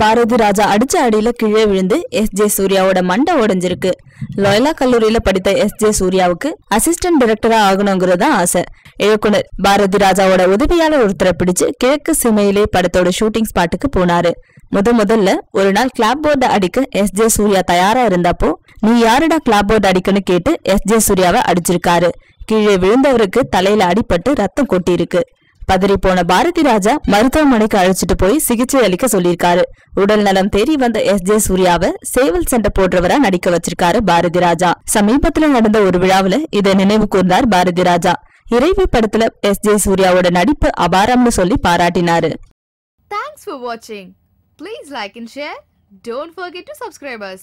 பாரதி ராஜா அடிச்ச அடியில கீழே விழுந்து எஸ் ஜே சூர்யாவோட மண்டை உடைஞ்சிருக்கு. லோயலா கல்லூரியில படித்த எஸ் ஜே சூர்யாவுக்கு அசிஸ்டன்ட் டைரக்டரா ஆகணுங்கிறது தான் ஆசை. இயக்குனர் பாரதி ராஜாவோட உதவியாளர் ஒருத்தரை பிடிச்சு கிழக்கு சிமையிலே படத்தோட ஷூட்டிங் ஸ்பாட்டுக்கு போனாரு. முத முதல்ல ஒரு நாள் கிளாப் போர்டு அடிக்க எஸ் ஜே சூர்யா தயாரா இருந்தப்போ நீ யாருடா கிளாப் போர்டு அடிக்கன்னு கேட்டு எஸ் ஜே சூர்யாவை அடிச்சிருக்காரு. கீழே விழுந்தவருக்கு தலையில அடிபட்டு ரத்தம் கொட்டியிருக்கு. பதறி போன பாரதி ராஜா மருத்துவமனைக்கு அழைச்சிட்டு போய் சிகிச்சை அளிக்க சொல்லியிருக்காரு. உடல் நலம் தேறி வந்த எஸ். ஜே. சூர்யாவை சேவல் சண்டை போடுறவரா நடிக்க வச்சிருக்காரு பாரதி ராஜா. சமீபத்துல நடந்த ஒரு விழாவில இதை நினைவு கூர்ந்தார் பாரதி ராஜா. இறைவி படத்துல எஸ். ஜே. சூர்யாவோட நடிப்பு அபாரம்னு சொல்லி பாராட்டினாரு. தேங்க்ஸ் ஃபார் வாட்சிங் please like and share don't forget to subscribe.